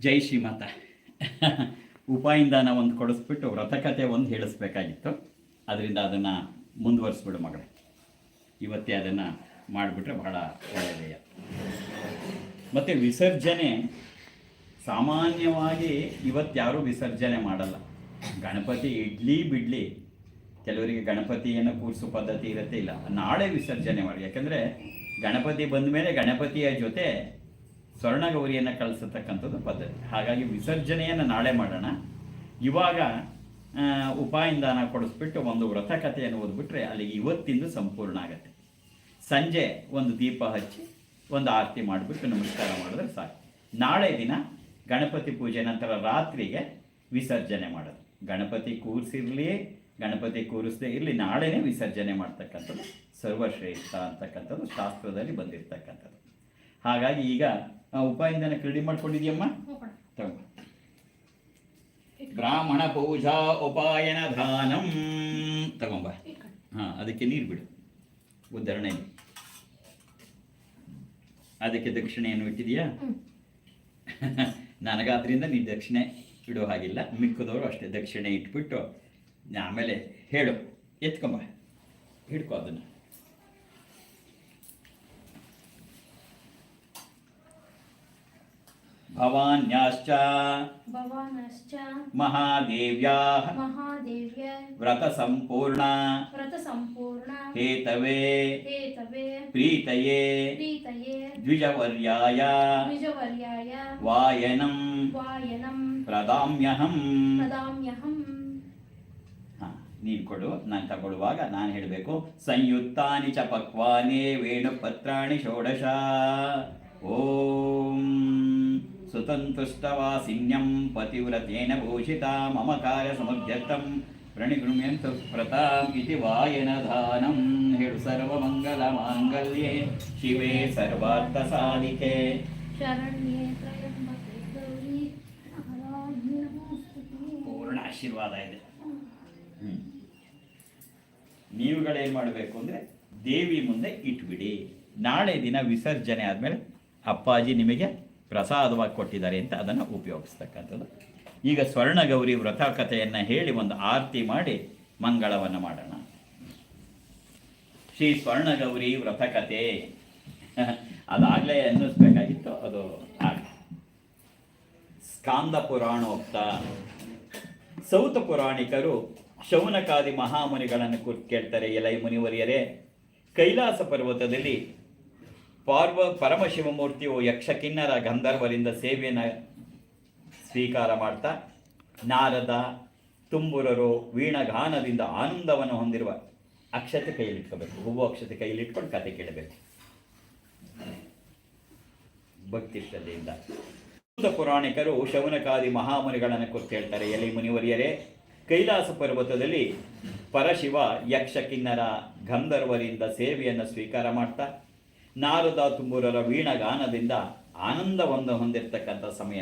ಜೈ ಶ್ರೀಮಾತ. ಉಪಾಯಿಂದಾನ ಒಂದು ಕೊಡಿಸ್ಬಿಟ್ಟು ವ್ರತಕತೆ ಒಂದು ಹೇಳಿಸ್ಬೇಕಾಗಿತ್ತು. ಅದರಿಂದ ಅದನ್ನು ಮುಂದುವರಿಸ್ಬಿಡು ಮಗಳೇ. ಇವತ್ತೇ ಅದನ್ನು ಮಾಡಿಬಿಟ್ರೆ ಬಹಳ ಒಳ್ಳೆಯದೆಯ ಮತ್ತು ವಿಸರ್ಜನೆ ಸಾಮಾನ್ಯವಾಗಿ ಇವತ್ತು ಯಾರೂ ವಿಸರ್ಜನೆ ಮಾಡಲ್ಲ. ಗಣಪತಿ ಇಡ್ಲಿ ಬಿಡ್ಲಿ. ಕೆಲವರಿಗೆ ಗಣಪತಿಯನ್ನು ಕೂರಿಸೋ ಪದ್ಧತಿ ಇರುತ್ತೆ ಇಲ್ಲ. ನಾಳೆ ವಿಸರ್ಜನೆ ಮಾಡಿ. ಯಾಕಂದರೆ ಗಣಪತಿ ಬಂದ ಮೇಲೆ ಗಣಪತಿಯ ಜೊತೆ ಸ್ವರ್ಣಗೌರಿಯನ್ನು ಕಳಿಸತಕ್ಕಂಥದ್ದು ಪದ್ಧತಿ. ಹಾಗಾಗಿ ವಿಸರ್ಜನೆಯನ್ನು ನಾಳೆ ಮಾಡೋಣ. ಇವಾಗ ಉಪಾಯಿಂದಾನ ಕೊಡಿಸ್ಬಿಟ್ಟು ಒಂದು ವ್ರತಕಥೆಯನ್ನು ಓದ್ಬಿಟ್ರೆ ಅಲ್ಲಿಗೆ ಇವತ್ತಿಂದು ಸಂಪೂರ್ಣ ಆಗುತ್ತೆ. ಸಂಜೆ ಒಂದು ದೀಪ ಹಚ್ಚಿ ಒಂದು ಆರತಿ ಮಾಡಿಬಿಟ್ಟು ನಮಸ್ಕಾರ ಮಾಡಿದ್ರೆ ಸಾಕು. ನಾಳೆ ದಿನ ಗಣಪತಿ ಪೂಜೆ ನಂತರ ರಾತ್ರಿಗೆ ವಿಸರ್ಜನೆ ಮಾಡೋದು. ಗಣಪತಿ ಕೂರಿಸಿರಲಿ, ಗಣಪತಿ ಕೂರಿಸದೇ ಇರಲಿ, ನಾಳೆನೇ ವಿಸರ್ಜನೆ ಮಾಡ್ತಕ್ಕಂಥದ್ದು ಸರ್ವಶ್ರೇಷ್ಠ ಅಂತಕ್ಕಂಥದ್ದು ಶಾಸ್ತ್ರದಲ್ಲಿ ಬಂದಿರತಕ್ಕಂಥದ್ದು. ಹಾಗಾಗಿ ಈಗ ಆ ಉಪಾಯಿಂದನ ರೆಡಿ ಮಾಡ್ಕೊಂಡಿದ್ಯಮ್ಮ? ತಗೋ. ಬ್ರಾಹ್ಮಣ ಪೂಜಾ ಉಪಾಯನ ದಾನಂ. ತಗೊಂಬ. ಹಾಂ, ಅದಕ್ಕೆ ನೀರು ಬಿಡು. ಉದಾಹರಣೆ ಅದಕ್ಕೆ ದಕ್ಷಿಣೆಯನ್ನು ಇಟ್ಟಿದೆಯಾ? ನನಗಾದ್ರಿಂದ ನೀನು ದಕ್ಷಿಣೆ ಇಡೋ ಹಾಗಿಲ್ಲ. ಮಿಕ್ಕದವರು ಅಷ್ಟೇ ದಕ್ಷಿಣೆ ಇಟ್ಬಿಟ್ಟು ಆಮೇಲೆ ಹೇಳು. ಎತ್ಕೊಂಬ. ಹಿಡ್ಕೊ ಅದನ್ನು. ಭವಾನ್ಯಾಶ್ಚ भवानश्च महादेव्याः महादेव्य व्रतसम्पूर्णा व्रतसम्पूर्णा हेतवे हेतवे प्रीतये प्रीतये ಪ್ರೀತಯೇ द्विजवर्याय वायनं वायनं ಪ್ರದಾಮ್ಯಹಂ ಪ್ರದಾಮ್ಯಹಂ ಹಾ, ಕೊಡು ನಾನು ತಗೊಳ್ಳುವಾಗ ನಾನು ಹೇಳಬೇಕು. ಸಂಯುಕ್ತಾನಿ ಚ ಪಕ್ವಾನೇ ವೇಣುಪತ್ರಾಣಿ ಷೋಡಶ. ಓಂ. ಸುತಂತುಷ್ಟವಾಸಿನ್ಯಂ ಪತಿವ್ರತೇನ ಭೂಷಿತ ಮಮ ಕಾರ್ಯ ಸಮುದ್ಯರ್ಥಂ ಪ್ರಣಿಗೃಮ್ಯಂತು ಪ್ರತಾಂ ಇತಿ ವಾಯನಧಾನಂ ಹೇಳು ಸರ್ವಮಂಗಲ ಮಾಂಗಲ್ಯೇ ಶಿವೇ ಸರ್ವಾರ್ಥ ಸಾಧಿಕೆ ಶರಣ್ಯೇ ತ್ರಯಂಬಕೆ ಗೌರಿ ನಾರಾಯಣಿ ನಮೋಸ್ತುತೇ. ಪೂರ್ಣ ಆಶೀರ್ವಾದ ಇದೆ ಹ್ಮ್. ನೀವುಗಳೇನು ಮಾಡಬೇಕು ಅಂದರೆ ದೇವಿ ಮುಂದೆ ಇಟ್ಬಿಡಿ ನಾಳೆ ದಿನ ವಿಸರ್ಜನೆ ಆದಮೇಲೆ ಅಪ್ಪಾಜಿ ನಿಮಗೆ ಪ್ರಸಾದವಾಗಿ ಕೊಟ್ಟಿದ್ದಾರೆ ಅಂತ ಅದನ್ನು ಉಪಯೋಗಿಸ್ತಕ್ಕಂಥದ್ದು. ಈಗ ಸ್ವರ್ಣಗೌರಿ ವ್ರತ ಕಥೆಯನ್ನು ಹೇಳಿ ಒಂದು ಆರತಿ ಮಾಡಿ ಮಂಗಳವನ್ನು ಮಾಡೋಣ. ಶ್ರೀ ಸ್ವರ್ಣಗೌರಿ ವ್ರತಕಥೆ ಅದಾಗಲೇ ಅನ್ನಿಸ್ಬೇಕಾಗಿತ್ತು ಅದು ಸ್ಕಾಂದ ಪುರಾಣೋಕ್ತ, ಸೌತ ಪುರಾಣಿಕರು ಶೌನಕಾದಿ ಮಹಾಮುನಿಗಳನ್ನು ಕೇಳ್ತಾರೆ. ಎಲೈ ಮುನಿವರಿಯರೇ, ಕೈಲಾಸ ಪರ್ವತದಲ್ಲಿ ಪಾರ್ವ ಪರಮಶಿವಮೂರ್ತಿಯು ಯಕ್ಷ ಕಿನ್ನರ ಗಂಧರ್ವರಿಂದ ಸೇವೆಯನ್ನು ಸ್ವೀಕಾರ ಮಾಡ್ತಾ, ನಾರದ ತುಂಬುರರು ವೀಣಗಾನದಿಂದ ಆನಂದವನ್ನು ಹೊಂದಿರುವ ಅಕ್ಷತೆ ಕೈಯಲ್ಲಿಟ್ಕೋಬೇಕು ಹೂವು ಅಕ್ಷತೆ ಕೈಯಲ್ಲಿಟ್ಕೊಂಡು ಕತೆ ಕೇಳಬೇಕು. ಭಕ್ತಿ ಶ್ರದ್ಧೆಯಿಂದ. ಪುರಾಣಿಕರು ಶೌನಕಾದಿ ಮಹಾಮುನಿಗಳನ್ನು ಕುರಿತು ಹೇಳ್ತಾರೆ. ಎಲೆ ಮುನಿವರಿಯರೇ, ಕೈಲಾಸ ಪರ್ವತದಲ್ಲಿ ಪರಶಿವ ಯಕ್ಷ ಕಿನ್ನರ ಗಂಧರ್ವರಿಂದ ಸೇವೆಯನ್ನು ಸ್ವೀಕಾರ ಮಾಡ್ತಾ ನಾರದ ತುಂಬೂರರ ವೀಣಗಾನದಿಂದ ಆನಂದವನ್ನು ಹೊಂದಿರತಕ್ಕಂಥ ಸಮಯ.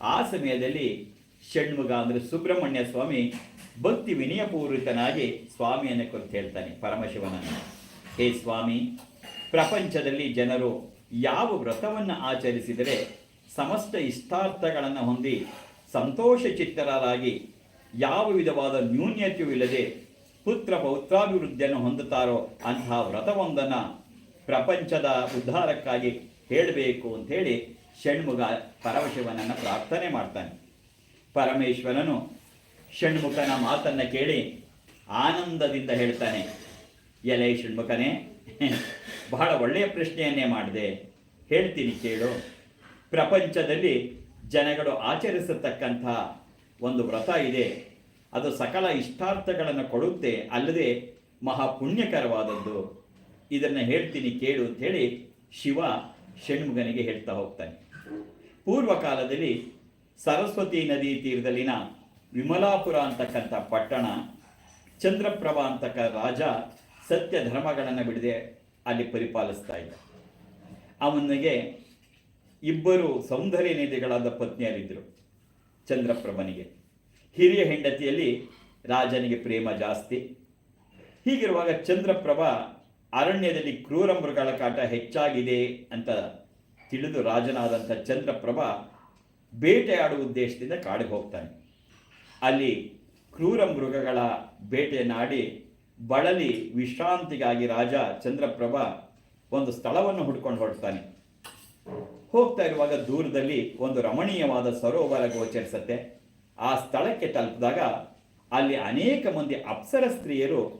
ಆ ಸಮಯದಲ್ಲಿ ಷಣ್ಮುಗ ಅಂದರೆ ಸುಬ್ರಹ್ಮಣ್ಯ ಸ್ವಾಮಿ ಭಕ್ತಿ ವಿನಯಪೂರಿತನಾಗಿ ಸ್ವಾಮಿಯನ್ನು ಕುರಿತು ಹೇಳ್ತಾನೆ ಪರಮಶಿವನನ್ನು. ಹೇ ಸ್ವಾಮಿ, ಪ್ರಪಂಚದಲ್ಲಿ ಜನರು ಯಾವ ವ್ರತವನ್ನು ಆಚರಿಸಿದರೆ ಸಮಸ್ತ ಇಷ್ಟಾರ್ಥಗಳನ್ನು ಹೊಂದಿ ಸಂತೋಷ ಚಿತ್ತರಾಗಿ ಯಾವ ವಿಧವಾದ ನ್ಯೂನ್ಯತೆಯೂ ಇಲ್ಲದೆ ಪುತ್ರ ಪೌತ್ರಾಭಿವೃದ್ಧಿಯನ್ನು ಹೊಂದುತ್ತಾರೋ ಅಂತಹ ವ್ರತವೊಂದನ್ನು ಪ್ರಪಂಚದ ಉದ್ಧಾರಕ್ಕಾಗಿ ಹೇಳಬೇಕು ಅಂಥೇಳಿ ಷಣ್ಮುಗ ಪರಮಶಿವನನ್ನು ಪ್ರಾರ್ಥನೆ ಮಾಡ್ತಾನೆ. ಪರಮೇಶ್ವರನು ಷಣ್ಮುಖನ ಮಾತನ್ನು ಕೇಳಿ ಆನಂದದಿಂದ ಹೇಳ್ತಾನೆ, ಎಲೆ ಷಣ್ಮುಖನೇ, ಬಹಳ ಒಳ್ಳೆಯ ಪ್ರಶ್ನೆಯನ್ನೇ ಮಾಡಿದೆ. ಹೇಳ್ತೀನಿ ಕೇಳು. ಪ್ರಪಂಚದಲ್ಲಿ ಜನಗಳು ಆಚರಿಸತಕ್ಕಂಥ ಒಂದು ವ್ರತ ಇದೆ. ಅದು ಸಕಲ ಇಷ್ಟಾರ್ಥಗಳನ್ನು ಕೊಡುತ್ತೆ, ಅಲ್ಲದೆ ಮಹಾ ಪುಣ್ಯಕರವಾದದ್ದು. ಇದನ್ನು ಹೇಳ್ತೀನಿ ಕೇಳು ಅಂಥೇಳಿ ಶಿವ ಷಣ್ಮುಗನಿಗೆ ಹೇಳ್ತಾ ಹೋಗ್ತಾನೆ. ಪೂರ್ವ ಕಾಲದಲ್ಲಿ ಸರಸ್ವತಿ ನದಿ ತೀರದಲ್ಲಿನ ವಿಮಲಾಪುರ ಅಂತಕ್ಕಂಥ ಪಟ್ಟಣ, ಚಂದ್ರಪ್ರಭಾ ಅಂತಕ್ಕ ರಾಜ ಸತ್ಯ ಧರ್ಮಗಳನ್ನು ಬಿಡದೆ ಅಲ್ಲಿ ಪರಿಪಾಲಿಸ್ತಾ ಇದ್ದ. ಅವನಿಗೆ ಇಬ್ಬರು ಸೌಂದರ್ಯ ನಿಧಿಗಳಾದ ಪತ್ನಿಯರಿದ್ದರು ಚಂದ್ರಪ್ರಭನಿಗೆ. ಹಿರಿಯ ಹೆಂಡತಿಯಲ್ಲಿ ರಾಜನಿಗೆ ಪ್ರೇಮ ಜಾಸ್ತಿ. ಹೀಗಿರುವಾಗ ಚಂದ್ರಪ್ರಭ ಅರಣ್ಯದಲ್ಲಿ ಕ್ರೂರ ಮೃಗಗಳ ಕಾಟ ಹೆಚ್ಚಾಗಿದೆ ಅಂತ ತಿಳಿದು ರಾಜನಾದಂಥ ಚಂದ್ರಪ್ರಭ ಬೇಟೆಯಾಡುವ ಉದ್ದೇಶದಿಂದ ಕಾಡಿಗೆ ಹೋಗ್ತಾನೆ. ಅಲ್ಲಿ ಕ್ರೂರ ಮೃಗಗಳ ಬೇಟೆಯನ್ನಾಡಿ ಬಳಲಿ ವಿಶ್ರಾಂತಿಗಾಗಿ ರಾಜ ಚಂದ್ರಪ್ರಭ ಒಂದು ಸ್ಥಳವನ್ನು ಹುಡ್ಕೊಂಡು ಹೊರಡ್ತಾನೆ. ಹೋಗ್ತಾ ಇರುವಾಗ ದೂರದಲ್ಲಿ ಒಂದು ರಮಣೀಯವಾದ ಸರೋವರ ಗೋಚರಿಸುತ್ತೆ. ಆ ಸ್ಥಳಕ್ಕೆ ತಲುಪಿದಾಗ ಅಲ್ಲಿ ಅನೇಕ ಮಂದಿ ಅಪ್ಸರ ಸ್ತ್ರೀಯರು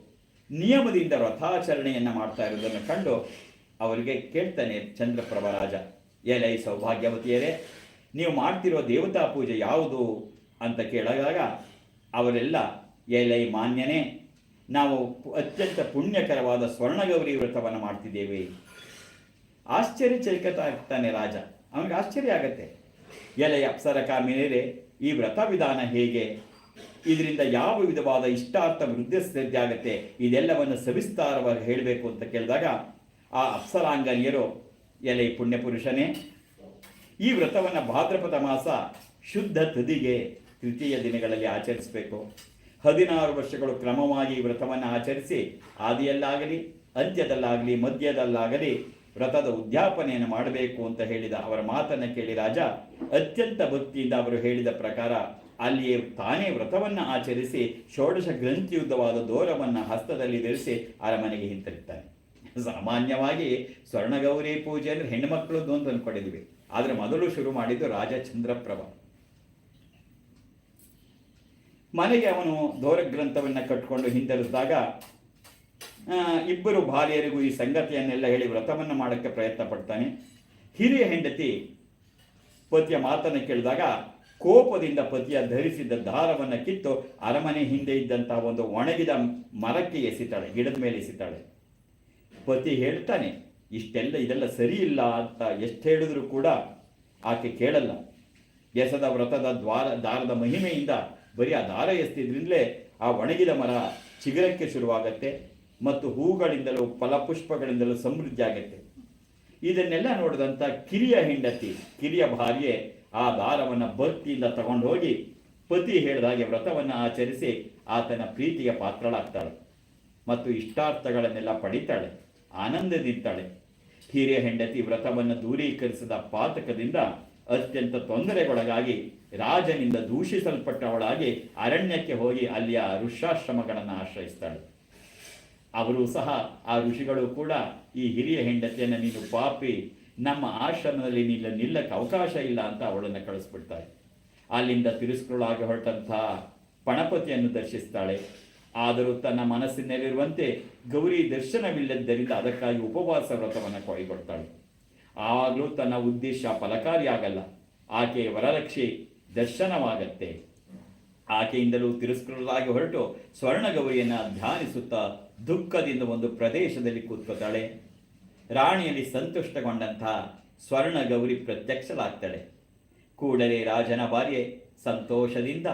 ನಿಯಮದಿಂದ ವ್ರತಾಚರಣೆಯನ್ನು ಮಾಡ್ತಾ ಇರೋದನ್ನು ಕಂಡು ಅವರಿಗೆ ಕೇಳ್ತಾನೆ ಚಂದ್ರಪ್ರಭ ರಾಜ ಎಲೈ ಸೌಭಾಗ್ಯವತಿಯರೇ, ನೀವು ಮಾಡ್ತಿರೋ ದೇವತಾ ಪೂಜೆ ಯಾವುದು? ಅಂತ ಕೇಳಿದಾಗ ಅವರೆಲ್ಲ, ಎಲೈ ಮಾನ್ಯನೇ, ನಾವು ಅತ್ಯಂತ ಪುಣ್ಯಕರವಾದ ಸ್ವರ್ಣಗೌರಿ ವ್ರತವನ್ನು ಮಾಡ್ತಿದ್ದೇವೆ. ಆಶ್ಚರ್ಯಚರಿಕತ ಆಗ್ತಾನೆ ರಾಜ. ಅವನಿಗೆ ಆಶ್ಚರ್ಯ ಆಗತ್ತೆ. ಎಲೆಯ ಅಪ್ಸರ ಕಾಮಿನೇರೆ ಈ ವ್ರತ ವಿಧಾನ ಹೇಗೆ? ಇದರಿಂದ ಯಾವ ವಿಧವಾದ ಇಷ್ಟಾರ್ಥ ವೃದ್ಧ ಆಗುತ್ತೆ ಇದೆಲ್ಲವನ್ನು ಸವಿಸ್ತಾರವಾಗಿ ಹೇಳಬೇಕು ಅಂತ ಕೇಳಿದಾಗ, ಆ ಅಪ್ಸರಾಂಗನಿಯರು, ಎಲೆ ಪುಣ್ಯಪುರುಷನೇ, ಈ ವ್ರತವನ್ನು ಭಾದ್ರಪದ ಮಾಸ ಶುದ್ಧ ತುದಿಗೆ ತೃತೀಯ ದಿನಗಳಲ್ಲಿ ಆಚರಿಸಬೇಕು. ಹದಿನಾರು ವರ್ಷಗಳು ಕ್ರಮವಾಗಿ ಈ ವ್ರತವನ್ನು ಆಚರಿಸಿ ಆದಿಯಲ್ಲಾಗಲಿ ಅಂತ್ಯದಲ್ಲಾಗಲಿ, ಮಧ್ಯದಲ್ಲಾಗಲಿ ವ್ರತದ ಉದ್ಯಾಪನೆಯನ್ನು ಮಾಡಬೇಕು ಅಂತ ಹೇಳಿದ ಅವರ ಮಾತನ್ನು ಕೇಳಿ ರಾಜ, ಅತ್ಯಂತ ಭಕ್ತಿಯಿಂದ ಅವರು ಹೇಳಿದ ಪ್ರಕಾರ ಅಲ್ಲಿಯೇ ತಾನೇ ವ್ರತವನ್ನು ಆಚರಿಸಿ ಷೋಡಶ ಗ್ರಂಥಿಯುದ್ಧವಾದ ದೋರವನ್ನು ಹಸ್ತದಲ್ಲಿ ಧರಿಸಿ ಅರಮನೆಗೆ ಹಿಂತಿರುತ್ತಾನೆ ಸಾಮಾನ್ಯವಾಗಿ ಸ್ವರ್ಣಗೌರಿ ಪೂಜೆ ಅಂದ್ರೆ ಹೆಣ್ಮಕ್ಳದ್ದು ಅಂತ ಅಂದ್ಕೊಂಡಿದ್ವಿ ಆದರೆ ಮೊದಲು ಶುರು ಮಾಡಿದ್ದು ರಾಜ ಚಂದ್ರಪ್ರಭ. ಮನೆಗೆ ಅವನು ದೋರ ಗ್ರಂಥವನ್ನು ಕಟ್ಟಿಕೊಂಡು ಹಿಂದಿರಿಸಿದಾಗ ಇಬ್ಬರು ಭಾರ್ಯರಿಗೂ ಈ ಸಂಗತಿಯನ್ನೆಲ್ಲ ಹೇಳಿ ವ್ರತವನ್ನು ಮಾಡೋಕ್ಕೆ ಪ್ರಯತ್ನ ಪಡ್ತಾನೆ ಹಿರಿಯ ಹೆಂಡತಿ ಪತಿಯ ಮಾತನ್ನು ಕೇಳಿದಾಗ ಕೋಪದಿಂದ ಪತಿಯ ಧರಿಸಿದ್ದ ದಾರವನ್ನು ಕಿತ್ತು ಅರಮನೆ ಹಿಂದೆ ಇದ್ದಂತಹ ಒಂದು ಒಣಗಿದ ಮರಕ್ಕೆ ಎಸಿತಾಳೆ, ಗಿಡದ ಮೇಲೆ ಎಸಿತಾಳೆ. ಪತಿ ಹೇಳ್ತಾನೆ, ಇಷ್ಟೆಲ್ಲ ಇದೆಲ್ಲ ಸರಿ ಇಲ್ಲ ಅಂತ ಎಷ್ಟು ಹೇಳಿದ್ರು ಕೂಡ ಆಕೆ ಕೇಳಲ್ಲ. ಎಸದ ವ್ರತದ ದ್ವಾರ, ದಾರದ ಮಹಿಮೆಯಿಂದ ಬರೀ ಆ ದಾರ ಎಸ್ತಿದ್ರಿಂದಲೇ ಆ ಒಣಗಿದ ಮರ ಚಿಗುರಕ್ಕೆ ಶುರುವಾಗತ್ತೆ ಮತ್ತು ಹೂಗಳಿಂದಲೂ ಫಲಪುಷ್ಪಗಳಿಂದಲೂ ಸಮೃದ್ಧಿ ಆಗತ್ತೆ ಇದನ್ನೆಲ್ಲ ನೋಡಿದಂಥ ಕಿರಿಯ ಹೆಂಡತಿ, ಕಿರಿಯ ಭಾರ್ಯೆ ಆ ದಾರವನ್ನು ಭಕ್ತಿಯಿಂದ ತಗೊಂಡು ಹೋಗಿ ಪತಿ ಹೇಳಿದ ಹಾಗೆ ವ್ರತವನ್ನು ಆಚರಿಸಿ ಆತನ ಪ್ರೀತಿಗೆ ಪಾತ್ರಳಾಗ್ತಾಳೆ. ಮತ್ತು ಇಷ್ಟಾರ್ಥಗಳನ್ನೆಲ್ಲ ಪಡಿತಾಳೆ ಆನಂದದಿದ್ದಾಳೆ ಹಿರಿಯ ಹೆಂಡತಿ ವ್ರತವನ್ನು ದೂರೀಕರಿಸಿದ ಪಾತಕದಿಂದ ಅತ್ಯಂತ ತೊಂದರೆಗೊಳಗಾಗಿ ರಾಜನಿಂದ ದೂಷಿಸಲ್ಪಟ್ಟವಳಾಗಿ ಅರಣ್ಯಕ್ಕೆ ಹೋಗಿ ಅಲ್ಲಿಯ ಋಷಾಶ್ರಮಗಳನ್ನು ಆಶ್ರಯಿಸ್ತಾಳೆ. ಅವರು ಸಹ ಆ ಋಷಿಗಳು ಕೂಡ ಈ ಹಿರಿಯ ಹೆಂಡತಿಯನ್ನು ನೀನು ಪಾಪಿ ನಮ್ಮ ಆಶ್ರಮದಲ್ಲಿ ನಿಲ್ಲ ನಿಲ್ಲಕ್ಕೆ ಅವಕಾಶ ಇಲ್ಲ ಅಂತ ಅವಳನ್ನು ಕಳಿಸ್ಬಿಡ್ತಾಳೆ. ಅಲ್ಲಿಂದ ತಿರಸ್ಕೃಳಾಗಿ ಹೊರಟಂತಹ ಪಣಪತಿಯನ್ನು ದರ್ಶಿಸ್ತಾಳೆ. ಆದರೂ ತನ್ನ ಮನಸ್ಸಿನಲ್ಲಿರುವಂತೆ ಗೌರಿ ದರ್ಶನವಿಲ್ಲದ್ದರಿಂದ ಅದಕ್ಕಾಗಿ ಉಪವಾಸ ವ್ರತವನ್ನು ಕೈಗೊಳ್ತಾಳೆ ಆವಾಗಲೂ ತನ್ನ ಉದ್ದೇಶ ಫಲಕಾರಿಯಾಗಲ್ಲ. ಆಕೆಯ ವರಲಕ್ಷಿ ದರ್ಶನವಾಗತ್ತೆ. ಆಕೆಯಿಂದಲೂ ತಿರಸ್ಕೃತರಾಗಿ ಹೊರಟು ಸ್ವರ್ಣಗೌರಿಯನ್ನು ಧ್ಯಾನಿಸುತ್ತಾ ದುಃಖದಿಂದ ಒಂದು ಪ್ರದೇಶದಲ್ಲಿ ಕೂತ್ಕೋತಾಳೆ ರಾಣಿಯಲ್ಲಿ ಸಂತುಷ್ಟಗೊಂಡಂತಹ ಸ್ವರ್ಣಗೌರಿ ಪ್ರತ್ಯಕ್ಷಲಾಗ್ತಾಳೆ ಕೂಡಲೇ ರಾಜನ ಭಾರ್ಯೆ ಸಂತೋಷದಿಂದ,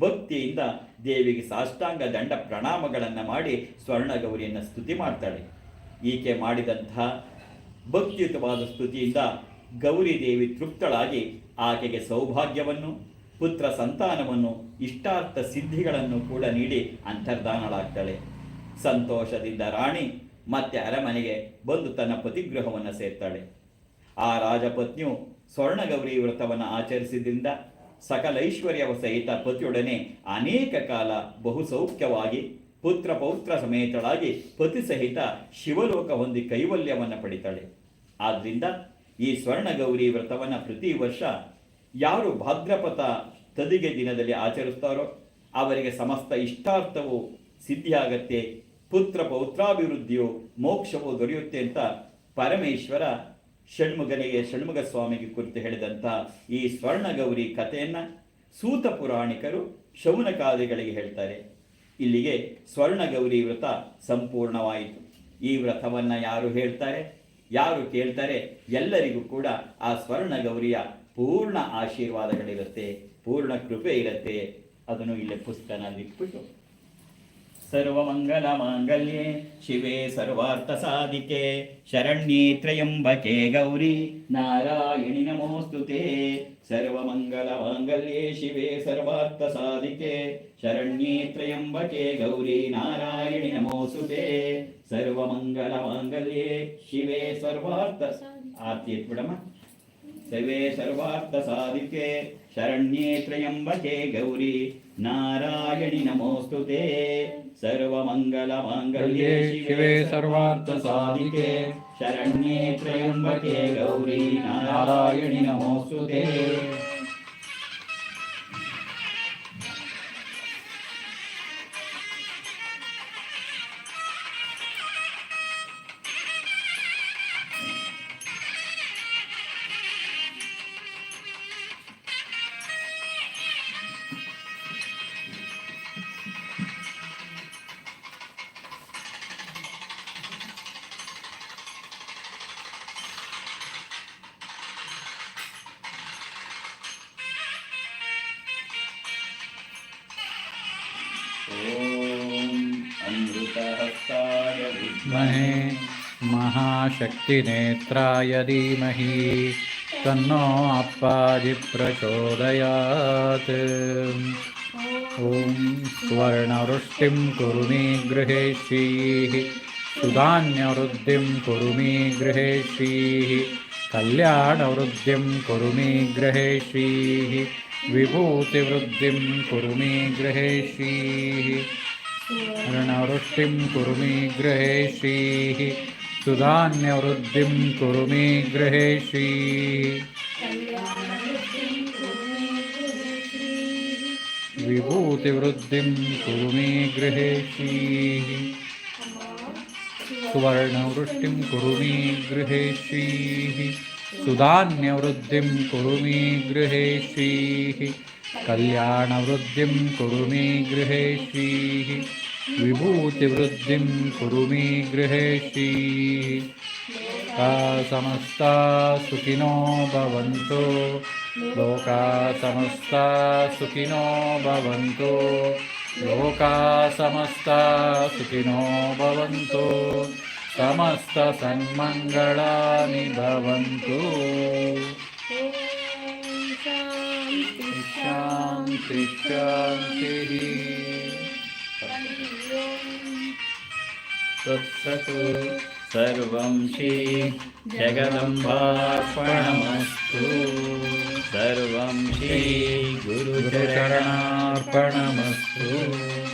ಭಕ್ತಿಯಿಂದ ದೇವಿಗೆ ಸಾಷ್ಟಾಂಗ ದಂಡ ಪ್ರಣಾಮಗಳನ್ನು ಮಾಡಿ ಸ್ವರ್ಣಗೌರಿಯನ್ನು ಸ್ತುತಿ ಮಾಡ್ತಾಳೆ. ಈಕೆ ಮಾಡಿದಂತಹ ಭಕ್ತಿಯುತವಾದ ಸ್ತುತಿಯಿಂದ ಗೌರಿ ದೇವಿ ತೃಪ್ತಳಾಗಿ ಆಕೆಗೆ ಸೌಭಾಗ್ಯವನ್ನು, ಪುತ್ರ ಸಂತಾನವನ್ನು, ಇಷ್ಟಾರ್ಥ ಸಿದ್ಧಿಗಳನ್ನು ಕೂಡ ನೀಡಿ ಅಂತರ್ಧಾನಳಾಗ್ತಾಳೆ ಸಂತೋಷದಿಂದ ರಾಣಿ ಮತ್ತೆ ಅರಮನೆಗೆ ಬಂದು ತನ್ನ ಪತಿಗೃಹವನ್ನು ಸೇರ್ತಾಳೆ. ಆ ರಾಜಪತ್ನಿಯು ಸ್ವರ್ಣಗೌರಿ ವ್ರತವನ್ನು ಆಚರಿಸಿದ್ರಿಂದ ಸಕಲ ಐಶ್ವರ್ಯವ ಸಹಿತ ಪತಿಯೊಡನೆ ಅನೇಕ ಕಾಲ ಬಹು ಸೌಖ್ಯವಾಗಿ ಪುತ್ರ ಪೌತ್ರ ಸಮೇತಳಾಗಿ, ಪತಿ ಸಹಿತ ಶಿವಲೋಕ ಹೊಂದಿ ಕೈವಲ್ಯವನ್ನು ಪಡಿತಾಳೆ. ಆದ್ದರಿಂದ ಈ ಸ್ವರ್ಣಗೌರಿ ವ್ರತವನ್ನು ಪ್ರತಿ ವರ್ಷ ಯಾರು ಭಾದ್ರಪದ ತದಿಗೆ ದಿನದಲ್ಲಿ ಆಚರಿಸ್ತಾರೋ, ಅವರಿಗೆ ಸಮಸ್ತ ಇಷ್ಟಾರ್ಥವು ಸಿದ್ಧಿಯಾಗತ್ತೆ ಪುತ್ರ ಪೌತ್ರಾಭಿವೃದ್ಧಿಯು ಮೋಕ್ಷವು ದೊರೆಯುತ್ತೆ ಅಂತ ಪರಮೇಶ್ವರ ಷಣ್ಮುಗನಿಗೆ ಷಣ್ಮುಗ ಸ್ವಾಮಿಗೆ ಕುರಿತು ಹೇಳಿದಂಥ ಈ ಸ್ವರ್ಣಗೌರಿ ಕಥೆಯನ್ನ ಸೂತ ಪುರಾಣಿಕರು ಶೌನಕಾದಿಗಳಿಗೆ ಹೇಳ್ತಾರೆ. ಇಲ್ಲಿಗೆ ಸ್ವರ್ಣಗೌರಿ ವ್ರತ ಸಂಪೂರ್ಣವಾಯಿತು. ಈ ವ್ರತವನ್ನು ಯಾರು ಹೇಳ್ತಾರೆ? ಯಾರು ಕೇಳ್ತಾರೆ? ಎಲ್ಲರಿಗೂ ಕೂಡ ಆ ಸ್ವರ್ಣಗೌರಿಯ ಪೂರ್ಣ ಆಶೀರ್ವಾದಗಳಿರುತ್ತೆ, ಪೂರ್ಣ ಕೃಪೆ ಇರುತ್ತೆ. ಅದನ್ನು ಇಲ್ಲೇ ಪುಸ್ತಕನಲ್ಲಿ ಇಟ್ಬಿಟ್ಟು ಸರ್ವಮಂಗಲಮಾಂಗಲ್ಯೆ, ಶಿವೆ ಸರ್ವಾರ್ಥಸಾಧಿಕೆ. ಶರಣ್ಯೇ ತ್ರಯಂಬಕೆ ಗೌರಿ, ನಾರಾಯಣಿ ನಮೋಸ್ತುತೆ ತೇ. ಶಿವೇ ಶಿವೆ ಸರ್ವಾರ್ಥಸಾಧಿಕೆ. ಶರಣ್ಯೇ ತ್ರಯಂಬಕೆ ಗೌರಿ, ನಾರಾಯಣಿ ನಮೋಸ್ತು ತೇ. ಸರ್ವಮಂಗಲಮಾಂಗಲ್ಯೆ, ಶಿವೆ ಸರ್ವಾರ್ಥ ಆರ್ತಿ ಬಿಡಮ್ಮ ಶಿವೇ ಸರ್ವಾರ್ಥ ಸಾಧಿಕೆ ಶರಣ್ಯೇ ತ್ರಯಂಬಕೆ ಗೌರಿ नारायणि नमोऽस्तु ते सर्वमङ्गलमाङ्गल्ये शिवे सर्वार्थसाधिके शरण्ये त्र्यम्बके गौरी नारायणि नमोऽस्तु ते अमृतहस्ताय महे महाशक्तिनेत्राय धीमहि तन्नो अप्पादिप्रचोदयात् ॐ स्वर्णवृष्टिं कुरु मे गृहेशीः सुधान्यवृद्धिं कुरु मे गृहेशीः कल्याणवृद्धिं कुरु मे गृहेशीः विभूतिवृद्धिं कुरु मे गृहेशीः ऋणवृष्टि कुरु मे गृहे श्रीः। सुधान्यवृद्धिं कुरु मे गृहे श्रीः। विभूतिवृद्धिं कुरु मे गृहे श्रीः। कुरु मे गृहे श्रीः। कुरु मे गृहे कल्याणवृद्धिं कुरु मे गृहेशीः विभूतिवृद्धिं कुरु मे गृहेशीः का समस्ता सुखिनो भवन्तु लोका समस्ता सुखिनो भवन्तु लोका समस्ता सुखिनो भवन्तु समस्तसन्मङ्गलानि भवन्तु ॐ शान्ति शान्ति शान्तिः तत्सत् सर्वं श्री जगदम्बार्पणमस्तु सर्वं श्री गुरुचरण गुरुचरणार्पणमस्तु